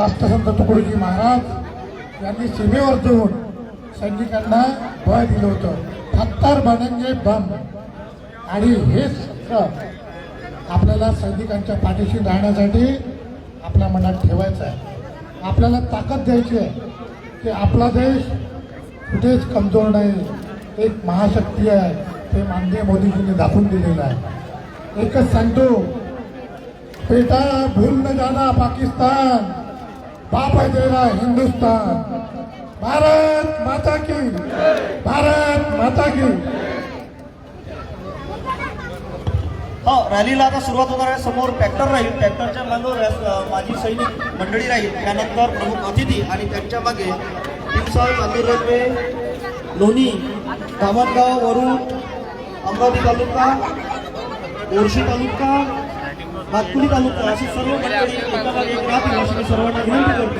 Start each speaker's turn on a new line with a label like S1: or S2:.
S1: राष्ट्रसंत तुकडोजी महाराज यांनी सीमेवर जाऊन सैनिकांना बळ दिलं होतं. फत्तार बनेंगे बम. आणि हे सत्र आपल्याला सैनिकांच्या पाठीशी राहण्यासाठी आपल्या मनात ठेवायचं आहे. आपल्याला ताकद द्यायची आहे की आपला देश कुठेच कमजोर नाही. एक महाशक्ती आहे. ते माननीय मोदीजींनी दाखवून दिलेलं आहे. एकच सांगतो बेटा भूल न जाना पाकिस्तान. बाप है तेरा हिंदुस्तान. भारत माता की. भारत माता की.
S2: हो रॅलीला आता सुरुवात होणार आहे. समोर ट्रॅक्टर राहील. ट्रॅक्टरच्या मागे माजी सैनिक मंडळी राहील. त्यानंतर प्रमुख अतिथी आणि त्यांच्या मागे पिंसाळ चांदूर रेल्वे लोणी धामणगाव वरुण अमरावती तालुका मोर्शी तालुका नागपुरी तालुका अशी सर्व मंडळी एका मागे एक राहतील अशी मी सर्वांना विनंती करतो.